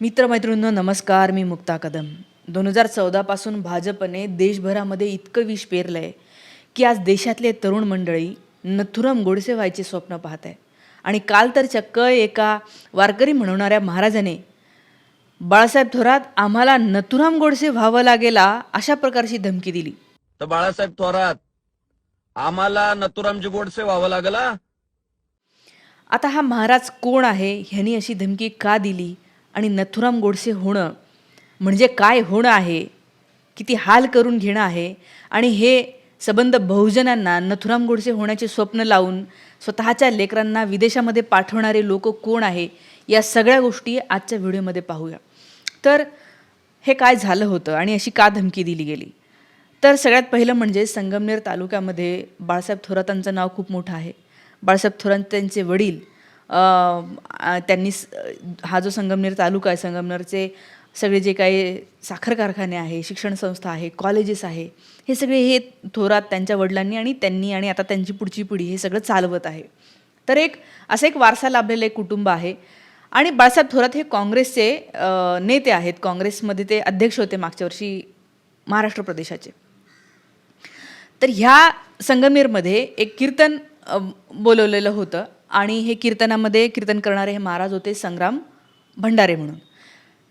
मित्रमैत्रिणींनो नमस्कार मी मुक्ता कदम. दोन हजार चौदापासून भाजपने देशभरामध्ये इतकं विष पेरलं आहे की आज देशातले तरुण मंडळी नथुराम गोडसे व्हायचे स्वप्न पाहत आहे आणि काल तर चक्क एका वारकरी म्हणवणाऱ्या महाराजाने बाळासाहेब थोरात आम्हाला नथुराम गोडसे व्हावं लागेला अशा प्रकारची धमकी दिली. तर बाळासाहेब थोरात आम्हाला नथुरामजी गोडसे व्हावं लागला? आता हा महाराज कोण आहे ह्यांनी अशी धमकी का दिली? आणि नथुराम गोडसे होणं म्हणजे काय होणं आहे किती हाल करून घेणं आहे आणि हे सबंध बहुजनांना नथुराम गोडसे होण्याचे स्वप्न लावून स्वतःच्या लेकरांना विदेशामध्ये पाठवणारे लोक कोण आहे या सगळ्या गोष्टी आजच्या व्हिडिओमध्ये पाहूया. तर हे काय झालं होतं आणि अशी का धमकी दिली गेली? तर सगळ्यात पहिलं म्हणजे संगमनेर तालुक्यामध्ये बाळासाहेब थोरातांचं नाव खूप मोठं आहे. बाळासाहेब थोरात त्यांचे वडील त्यांनी हा जो संगमनेर तालुका आहे संगमनेरचे सगळे जे काही साखर कारखाने आहे शिक्षण संस्था आहे कॉलेजेस आहे हे सगळे हे थोरात त्यांच्या वडिलांनी आणि त्यांनी आणि आता त्यांची पुढची पिढी हे सगळं चालवत आहे. तर एक असं एक वारसा लाभलेलं एक कुटुंब आहे. आणि बाळासाहेब थोरात हे काँग्रेसचे नेते आहेत. काँग्रेसमध्ये ते अध्यक्ष होते मागच्या वर्षी महाराष्ट्र प्रदेशाचे. तर ह्या संगमेरमध्ये एक कीर्तन बोलवलेलं होतं. आणि हे कीर्तनामध्ये कीर्तन करणारे हे महाराज होते संग्राम भंडारे म्हणून.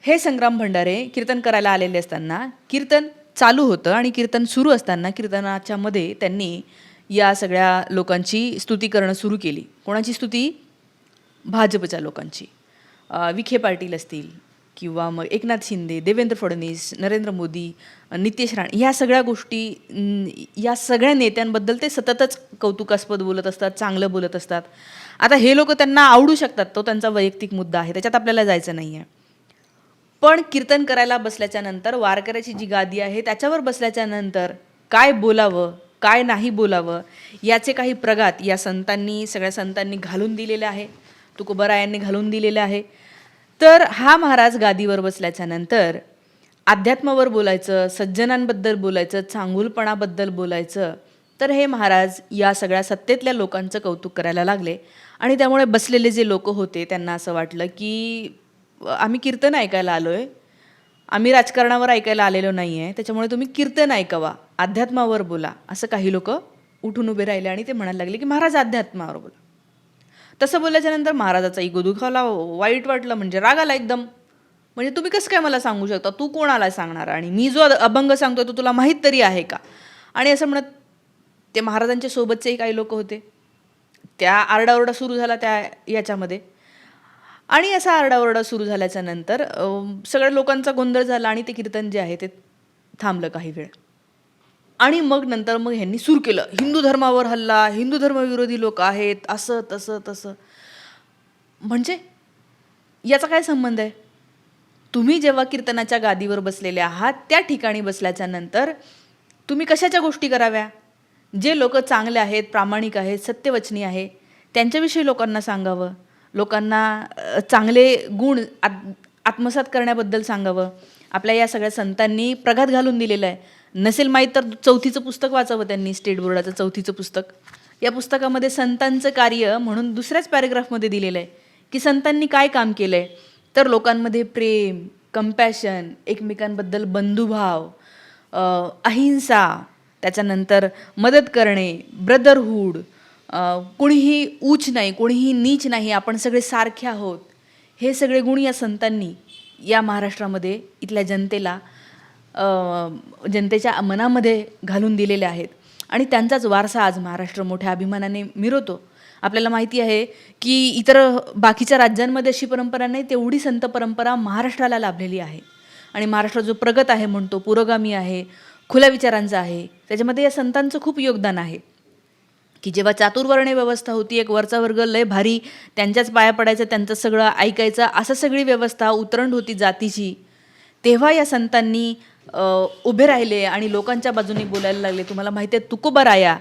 हे संग्राम भंडारे कीर्तन करायला आलेले असताना कीर्तन चालू होतं आणि कीर्तन सुरू असताना कीर्तनाच्या मध्ये त्यांनी या सगळ्या लोकांची स्तुती करणं सुरू केली. कोणाची स्तुती? भाजपच्या लोकांची. विखे पाटील असतील किंवा मग एकनाथ शिंदे देवेंद्र फडणवीस नरेंद्र मोदी नितेश राणे ह्या सगळ्या गोष्टी या सगळ्या नेत्यांबद्दल ते सततच कौतुकास्पद बोलत असतात चांगलं बोलत असतात. आता हे लोक त्यांना आवडू शकतात तो त्यांचा वैयक्तिक मुद्दा आहे त्याच्यात आपल्याला जायचं नाही आहे पण कीर्तन करायला बसल्याच्या नंतर वारकऱ्याची जी गादी आहे त्याच्यावर बसल्याच्या नंतर काय बोलावं काय नाही बोलावं याचे काही प्रगात या संतांनी सगळ्या संतांनी घालून दिलेले आहे तुकोबरायांनी घालून दिलेले आहे. तर हा महाराज गादीवर बसल्याच्या नंतर अध्यात्मावर बोलायचं सज्जनांबद्दल बोलायचं चांगुलपणाबद्दल बोलायचं तर हे महाराज या सगळ्या सत्तेतल्या लोकांचं कौतुक करायला लागले. आणि त्यामुळे बसलेले जे लोक होते त्यांना असं वाटलं की आम्ही कीर्तन ऐकायला आलो आहे आम्ही राजकारणावर ऐकायला आलेलो नाही आहे त्याच्यामुळे तुम्ही कीर्तन ऐकावा. अध्यात्मावर बोला. असं काही लोक उठून उभे राहिले आणि ते म्हणायला लागले की महाराज अध्यात्मावर बोला. तसं बोलल्याच्यानंतर महाराजाचा इगो दुखावला वाईट वाटलं. म्हणजे राग आला एकदम. म्हणजे तुम्ही कसं काय मला सांगू शकता? तू कोणाला सांगणार? आणि मी जो अभंग सांगतोय तो तुला माहीत तरी आहे का? आणि असं म्हणत ते महाराजांच्या सोबतचेही काही लोक होते. त्या आरडाओरडा सुरू झाला त्या याच्यामध्ये. आणि असा आरडाओरडा सुरू झाल्याच्यानंतर सगळ्या लोकांचा गोंधळ झाला आणि ते कीर्तन जे आहे ते थांबलं काही वेळ. आणि मग नंतर मग ह्यांनी सुरू केलं. हिंदू धर्मावर हल्ला हिंदू धर्मविरोधी लोक आहेत असं तसं तसं. म्हणजे याचा काय संबंध आहे? तुम्ही जेव्हा कीर्तनाच्या गादीवर बसलेले आहात त्या ठिकाणी बसल्याच्या नंतर तुम्ही कशाच्या गोष्टी कराव्या? जे लोक चांगले आहेत प्रामाणिक आहेत सत्यवचनी आहे त्यांच्याविषयी लोकांना सांगावं. लोकांना चांगले गुण आत आत्मसात करण्याबद्दल सांगावं. आपल्या या सगळ्या संतांनी प्रघात घालून दिलेलं आहे. नसेल माहीत तर चौथीचं पुस्तक वाचावं त्यांनी स्टेट बोर्डाचं चौथीचं पुस्तक. या पुस्तकामध्ये संतांचं कार्य म्हणून दुसऱ्याच पॅरेग्राफमध्ये दिलेलं आहे की संतांनी काय काम केलं आहे तर लोकांमध्ये प्रेम कंपॅशन एकमेकांबद्दल बंधुभाव अहिंसा त्याच्यानंतर मदत करणे ब्रदरहूड कोणीही ऊच नाही कोणीही नीच नाही आपण सगळे सारखे आहोत हे सगळे गुण या संतांनी या महाराष्ट्रामध्ये इथल्या जनतेला जनतेच्या मनामध्ये घालून दिलेले आहेत. आणि त्यांचाच वारसा आज महाराष्ट्र मोठ्या अभिमानाने मिरवतो. आपल्याला माहिती आहे की इतर बाकीच्या राज्यांमध्ये अशी परंपरा नाही तेवढी संत परंपरा महाराष्ट्राला लाभलेली आहे. आणि महाराष्ट्र जो प्रगत आहे म्हणतो पुरोगामी आहे खुल्या विचारांचा आहे. त्याच्यामध्ये या संतांचं खूप योगदान आहे. की जेव्हा चातुर्वर्णे व्यवस्था होती एक वरचा वर्ग लय भारी त्यांच्याच पाया पडायचं त्यांचं सगळं ऐकायचं असं सगळी व्यवस्था उतरंड होती जातीची. तेव्हा या संतांनी उभे राहिले आणि लोकांच्या बाजूने बोलायला लागले तुम्हाला माहिती आहे तुकोबराया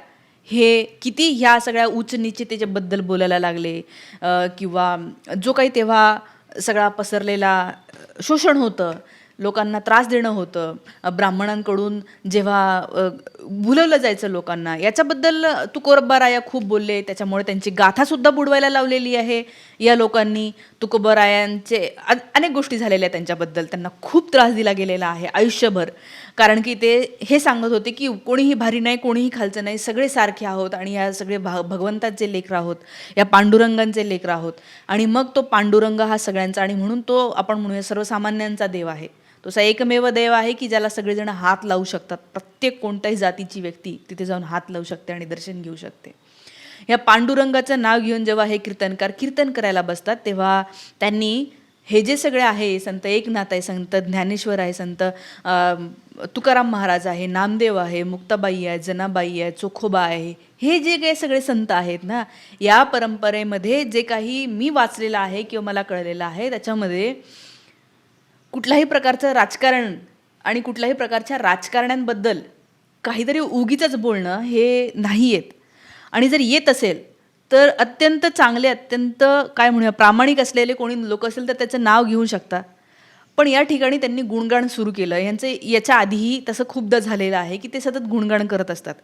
हे किती ह्या सगळ्या उच्च निश्चितेच्याबद्दल बोलायला लागले. किंवा जो काही तेव्हा सगळा पसरलेला शोषण होतं लोकांना त्रास देणं होतं. ब्राह्मणांकडून जेव्हा भुलवलं जायचं लोकांना याच्याबद्दल तुकोबराया खूप बोलले त्याच्यामुळे त्यांची गाथासुद्धा बुडवायला लावलेली आहे. या लोकांनी तुकोबरायांचे अनेक गोष्टी झालेल्या आहेत त्यांच्याबद्दल. त्यांना खूप त्रास दिला गेलेला आहे आयुष्यभर. कारण की ते हे सांगत होते की कोणीही भारी नाही कोणीही खालचं नाही सगळे सारखे आहोत आणि या सगळे भा भगवंताचे लेकर आहोत या पांडुरंगांचे लेकर आहोत. आणि मग तो पांडुरंग हा सगळ्यांचा आणि म्हणून तो आपण म्हणूया सर्वसामान्यांचा देव आहे. तो असा एकमेव देव आहे की ज्याला सगळेजण हात लावू शकतात. प्रत्येक कोणत्याही जातीची व्यक्ती तिथे जाऊन हात लावू शकते आणि दर्शन घेऊ शकते. या पांडुरंगाचं नाव घेऊन जेव्हा हे कीर्तनकार कीर्तन करायला बसतात तेव्हा त्यांनी हे जे सगळे आहे संत एकनाथ आहे संत ज्ञानेश्वर आहे संत तुकाराम महाराज आहे नामदेव आहे मुक्ताबाई आहे जनाबाई आहे चोखोबा आहे हे जे काही सगळे संत आहेत ना या परंपरेमध्ये जे काही मी वाचलेलं आहे किंवा मला कळलेलं आहे त्याच्यामध्ये कुठल्याही प्रकारचं राजकारण आणि कुठल्याही प्रकारच्या राजकारण्यांबद्दल काहीतरी उगीच बोलणं हे नाही येत आणि जर येत असेल तर अत्यंत चांगले अत्यंत काय म्हणूया प्रामाणिक असलेले कोणी लोक असेल तर त्याचं नाव घेऊ शकता. पण या ठिकाणी त्यांनी गुणगाण सुरू केलं. यांचे याच्या आधीही तसं खूपदा झालेलं आहे की ते सतत गुणगाण करत असतात.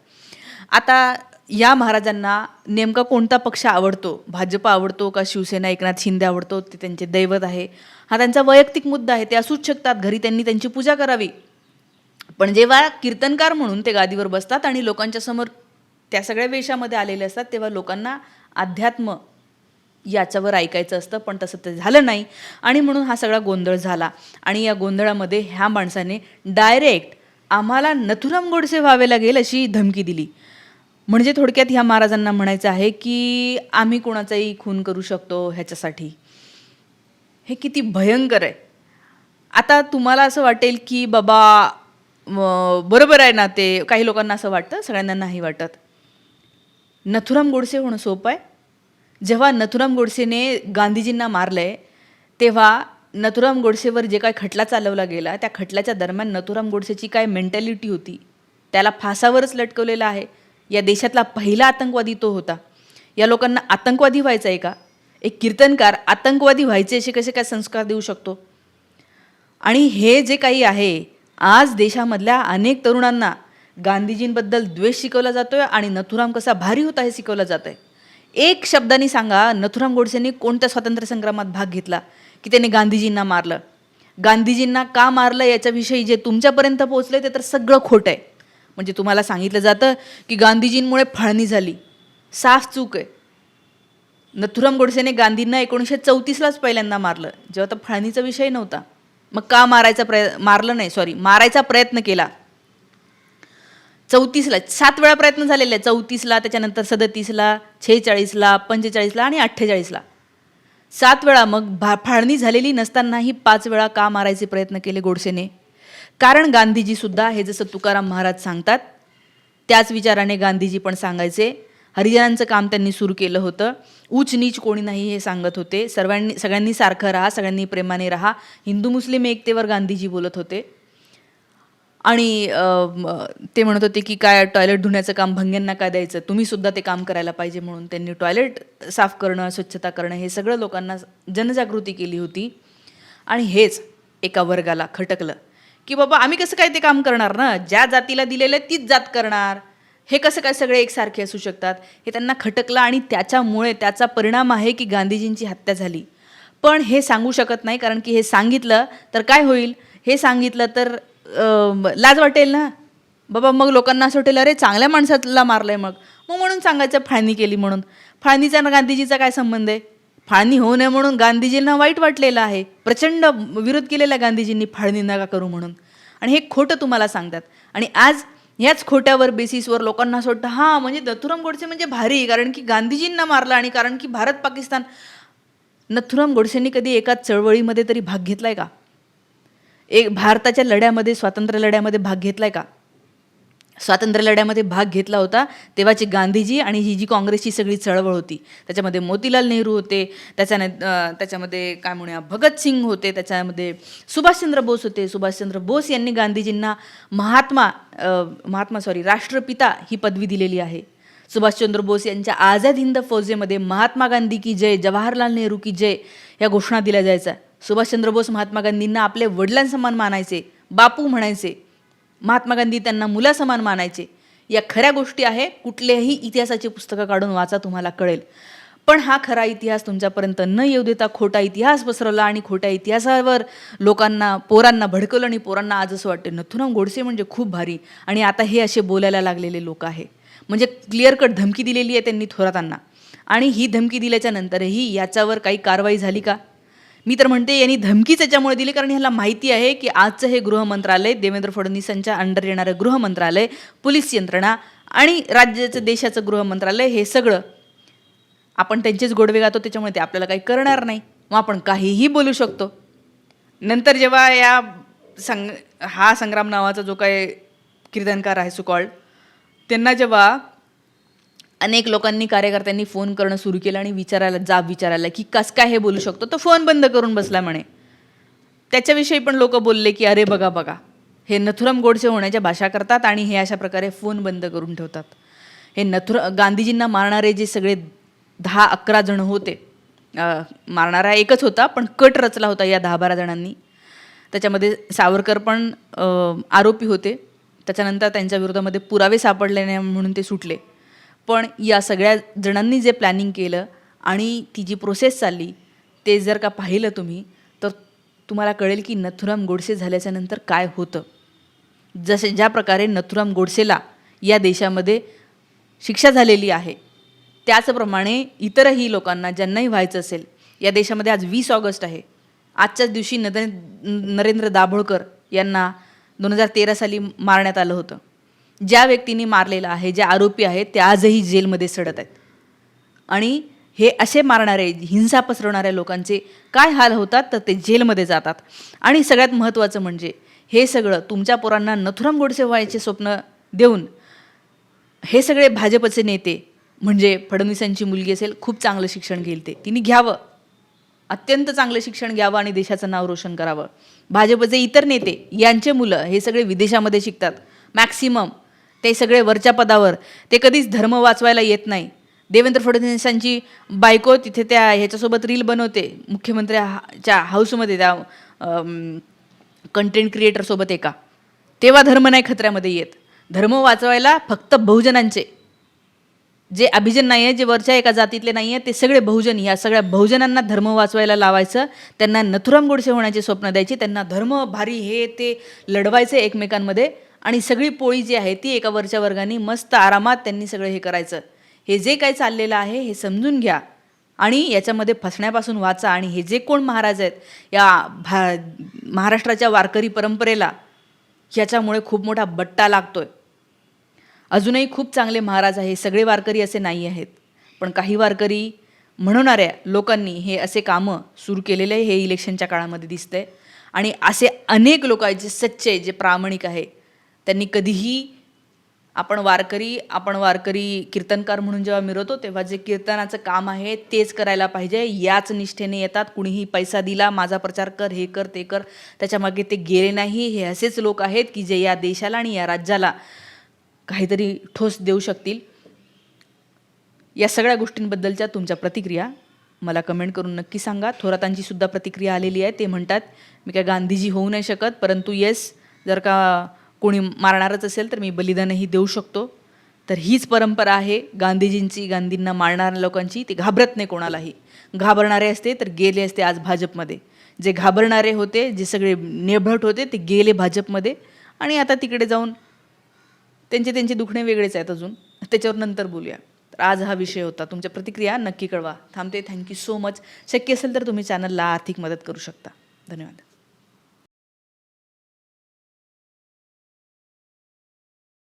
आता या महाराजांना नेमका कोणता पक्ष आवडतो? भाजप आवडतो का शिवसेना एकनाथ शिंदे आवडतो? ते त्यांचे दैवत आहे. हा त्यांचा वैयक्तिक मुद्दा आहे. ते असूच शकतात. घरी त्यांनी त्यांची पूजा करावी. पण जेव्हा कीर्तनकार म्हणून ते गादीवर बसतात आणि लोकांच्या समोर त्या सगळ्या वेशामध्ये आलेले असतात तेव्हा लोकांना अध्यात्म याच्यावर ऐकायचं असतं. पण तसं ते झालं नाही. आणि म्हणून हा सगळा गोंधळ झाला. आणि या गोंधळामध्ये ह्या माणसाने डायरेक्ट आम्हाला नथुराम गोडसे व्हावे लागेल अशी धमकी दिली. म्हणजे थोडक्यात ह्या महाराजांना म्हणायचं आहे की आम्ही कोणाचाही खून करू शकतो ह्याच्यासाठी. हे किती भयंकर आहे. आता तुम्हाला असं वाटेल की बाबा बरोबर आहे ना ते काही लोकांना असं वाटतं सगळ्यांना नाही वाटत. नथुराम गोडसे होणं सोपं आहे. जेव्हा नथुराम गोडसेने गांधीजींना मारलं आहे तेव्हा नथुराम गोडसेवर जे काय खटला चालवला गेला त्या खटल्याच्या दरम्यान नथुराम गोडसेची काय मेंटॅलिटी होती त्याला फासावरच लटकवलेलं आहे. या देशातला पहिला आतंकवादी तो होता. या लोकांना आतंकवादी व्हायचा आहे का? एक कीर्तनकार आतंकवादी व्हायचे असे कसे काय संस्कार देऊ शकतो? आणि हे जे काही आहे आज देशामधल्या अनेक तरुणांना गांधीजींबद्दल द्वेष शिकवला जातोय आणि नथुराम कसा भारी होता हे शिकवलं जात आहे एक शब्दाने सांगा नथुराम गोडसेंनी कोणत्या स्वातंत्र्य संग्रामात भाग घेतला की त्याने गांधीजींना मारलं? गांधीजींना का मारलं याच्याविषयी जे तुमच्यापर्यंत पोहोचले ते तर सगळं खोटं आहे. म्हणजे तुम्हाला सांगितलं जातं की गांधीजींमुळे फाळणी झाली. साफ चूक आहे. नथुराम गोडसेने गांधींना एकोणीसशे चौतीसलाच पहिल्यांदा मारलं. जेव्हा तर फाळणीचा विषय नव्हता. मग का मारायचा प्रय मारलं नाही सॉरी मारायचा प्रयत्न केला. चौतीसला सात वेळा प्रयत्न झालेले आहे चौतीसला त्याच्यानंतर सदतीसला छेचाळीसला पंचेचाळीसला आणि अठ्ठेचाळीसला. सात वेळा मग भा फाळणी झालेली नसतानाही पाच वेळा का मारायचे प्रयत्न केले गोडसेने? कारण गांधीजीसुद्धा हे जसं तुकाराम महाराज सांगतात त्याच विचाराने गांधीजी पण सांगायचे. हरिजनांचं काम त्यांनी सुरू केलं होतं. उच नीच कोणी नाही हे सांगत होते. सर्वांनी सगळ्यांनी सारखं राहा सगळ्यांनी प्रेमाने राहा. हिंदू मुस्लिम एकतेवर गांधीजी बोलत होते. आणि ते म्हणत होते की काय टॉयलेट धुण्याचं काम भंग्यांना काय द्यायचं? तुम्ही सुद्धा ते काम करायला पाहिजे म्हणून त्यांनी टॉयलेट साफ करणं स्वच्छता करणं हे सगळं लोकांना जनजागृती केली होती. आणि हेच एका वर्गाला खटकलं. की बाबा आम्ही कसं काय ते काम करणार ना? ज्या जातीला दिलेलं आहे तीच जात करणार. हे कसं काय सगळे एकसारखे असू शकतात? हे त्यांना खटकलं आणि त्याच्यामुळे त्याचा परिणाम आहे की गांधीजींची हत्या झाली. पण हे सांगू शकत नाही कारण की हे सांगितलं तर काय होईल? हे सांगितलं तर लाज वाटेल ना? बाबा मग लोकांना असं वाटेल अरे चांगल्या माणसाला आहे मग. मग म्हणून सांगायचं फाळणी केली म्हणून. फाळणीचा गांधीजीचा काय संबंध आहे? फाळणी होऊ नये म्हणून गांधीजींना वाईट वाटलेलं आहे. प्रचंड विरोध केलेला गांधीजींनी फाळणी नका करू म्हणून. आणि हे खोटं तुम्हाला सांगतात. आणि आज ह्याच खोट्यावर बेसिसवर लोकांना असं वाटतं हां म्हणजे नथुराम गोडसे म्हणजे भारी कारण की गांधीजींना मारलं आणि कारण की भारत पाकिस्तान. नथुराम गोडसेंनी कधी एका चळवळीमध्ये तरी भाग घेतलाय का? एक भारताच्या लढ्यामध्ये स्वातंत्र्य लढ्यामध्ये भाग घेतलाय का? स्वातंत्र्यलढ्यामध्ये भाग घेतला होता तेव्हाची गांधीजी आणि ही जी काँग्रेसची सगळी चळवळ होती. त्याच्यामध्ये मोतीलाल नेहरू होते त्याच्याने त्याच्यामध्ये काय म्हणूया भगतसिंग होते त्याच्यामध्ये सुभाषचंद्र बोस होते. सुभाषचंद्र बोस यांनी गांधीजींना महात्मा महात्मा सॉरी राष्ट्रपिता ही पदवी दिलेली आहे. सुभाषचंद्र बोस यांच्या आझाद हिंद फौजेमध्ये महात्मा गांधी की जय जवाहरलाल नेहरू की जय या घोषणा दिल्या जायच्या. सुभाषचंद्र बोस महात्मा गांधींना आपले वडिलांसमान मानायचे बापू म्हणायचे महात्मा गांधी त्यांना मुलासमान मानायचे. या खऱ्या गोष्टी आहे कुठल्याही इतिहासाची पुस्तकं काढून वाचा तुम्हाला कळेल. पण हा खरा इतिहास तुमच्यापर्यंत न येऊ देता खोटा इतिहास पसरवला आणि खोट्या इतिहासावर लोकांना पोरांना भडकवलं आणि पोरांना आज असं वाटतं नथुराम गोडसे म्हणजे खूप भारी आणि आता हे असे बोलायला लागलेले लोक आहे. म्हणजे क्लिअर कट धमकी दिलेली आहे त्यांनी थोरातांना. आणि ही धमकी दिल्याच्या नंतरही याच्यावर काही कारवाई झाली का? मी तर म्हणते यांनी धमकीच याच्यामुळे दिली कारण ह्याला माहिती आहे की आजचं हे गृहमंत्रालय देवेंद्र फडणवीसांच्या अंडर येणारं गृहमंत्रालय पोलीस यंत्रणा आणि राज्याचं देशाचं गृहमंत्रालय हे सगळं आपण त्यांचेच गोडवे गातो त्याच्यामुळे ते आपल्याला काही करणार नाही. मग आपण काहीही बोलू शकतो. नंतर जेव्हा या संग हा संग्राम नावाचा जो काय कीर्तनकार आहे सुकॉल्ड त्यांना जेव्हा अनेक लोकांनी कार्यकर्त्यांनी फोन करणं सुरू केलं आणि विचारायला जाब विचारायला की कस काय हे बोलू शकतो? तो फोन बंद करून बसला म्हणे. त्याच्याविषयी पण लोक बोलले की अरे बघा बघा. हे नथुराम गोडसे होण्याच्या भाषा करतात आणि हे अशा प्रकारे फोन बंद करून ठेवतात. हे नथुर गांधीजींना मारणारे जे सगळे दहा अकरा जण होते मारणारा एकच होता पण कट रचला होता या दहा बारा जणांनी. त्याच्यामध्ये सावरकर पण आरोपी होते. त्याच्यानंतर त्यांच्या विरोधामध्ये पुरावे सापडले नाही म्हणून ते सुटले. पण या सगळ्या जणांनी जे प्लॅनिंग केलं आणि ती जी प्रोसेस चालली ते जर का पाहिलं तुम्ही तर तुम्हाला कळेल की नथुराम गोडसे झाल्याच्यानंतर काय होतं. जसे ज्या प्रकारे नथुराम गोडसेला या देशामध्ये शिक्षा झालेली आहे त्याचप्रमाणे इतरही लोकांना ज्यांनाही व्हायचं असेल या देशामध्ये आज वीस ऑगस्ट आहे. आजच्याच दिवशी नद नरेंद्र दाभोळकर यांना दोन हजार तेरा साली मारण्यात आलं होतं. ज्या व्यक्तींनी मारलेलं आहे ज्या आरोपी आहेत ते आजही जेलमध्ये सडत आहेत. आणि हे असे मारणारे हिंसा पसरवणाऱ्या लोकांचे काय हाल होतात तर ते जेलमध्ये जातात. आणि सगळ्यात महत्त्वाचं म्हणजे हे सगळं तुमच्या पोरांना नथुराम गोडसे व्हायचे स्वप्न देऊन हे सगळे भाजपचे नेते म्हणजे फडणवीसांची मुलगी असेल खूप चांगलं शिक्षण घेईल ते. तिने घ्यावं. अत्यंत चांगलं शिक्षण घ्यावं आणि देशाचं नाव रोशन करावं. भाजपचे इतर नेते यांचे मुलं हे सगळे विदेशामध्ये शिकतात. मॅक्सिमम ते सगळे वरच्या पदावर. ते कधीच धर्म वाचवायला येत नाही. देवेंद्र फडणवीसांची बायको तिथे त्या ह्याच्यासोबत रील बनवते. मुख्यमंत्र्याच्या हाऊसमध्ये त्या कंटेंट क्रिएटरसोबत एका. तेव्हा धर्म नाही खतऱ्यामध्ये येत. धर्म वाचवायला फक्त बहुजनांचे. जे अभिजन नाही आहे जे वरच्या एका जातीतले नाही आहे ते सगळे बहुजन. या सगळ्या बहुजनांना धर्म वाचवायला लावायचं त्यांना नथुराम गोडसे होण्याचे स्वप्न द्यायची त्यांना धर्म भारी हे ते लढवायचे एकमेकांमध्ये. आणि सगळी पोळी जी आहे ती एका वरच्या वर्गाने मस्त आरामात त्यांनी सगळं हे करायचं. हे जे काय चाललेलं आहे हे समजून घ्या आणि याच्यामध्ये फसण्यापासून वाचा आणि हे जे कोण महाराज आहेत या भा महाराष्ट्राच्या वारकरी परंपरेला ह्याच्यामुळे खूप मोठा बट्टा लागतो आहे अजूनही खूप चांगले महाराज आहे सगळे वारकरी असे नाही आहेत पण काही वारकरी म्हणणाऱ्या लोकांनी हे असे कामं सुरू केलेले हे इलेक्शनच्या काळामध्ये दिसतंय. आणि असे अनेक लोक आहेत जे सच्चे जे प्रामाणिक आहे. त्यांनी कधीही आपण वारकरी आपण वारकरी कीर्तनकार म्हणून जेव्हा मिरवतो तेव्हा जे कीर्तनाचं काम आहे तेच करायला पाहिजे. याच निष्ठेने येतात. कुणीही पैसा दिला माझा प्रचार कर हे कर ते कर. त्याच्यामागे ते गेले नाही. हे असेच लोक आहेत की जे या देशाला आणि या राज्याला काहीतरी ठोस देऊ शकतील. या सगळ्या गोष्टींबद्दलच्या तुमच्या प्रतिक्रिया मला कमेंट करून नक्की सांगा. थोरातांची सुद्धा प्रतिक्रिया आलेली आहे. ते म्हणतात मी काय गांधीजी होऊ नाही शकत परंतु येस जर का कोणी मारणारच असेल तर मी बलिदानही देऊ शकतो. तर हीच परंपरा आहे. गांधीजींची गांधींना मारणाऱ्या लोकांची. ती घाबरत नाही कोणालाही. घाबरणारे असते तर गेले असते आज भाजपमध्ये. जे घाबरणारे होते जे सगळे नेभट होते ते गेले भाजपमध्ये. आणि आता तिकडे जाऊन त्यांचे त्यांचे दुखणे वेगळेच आहेत अजून. त्याच्यावर नंतर बोलूया. तर आज हा विषय होता. तुमच्या प्रतिक्रिया नक्की कळवा. थांबते. थँक्यू सो मच शक्य असेल तर तुम्ही चॅनलला आर्थिक मदत करू शकता. धन्यवाद.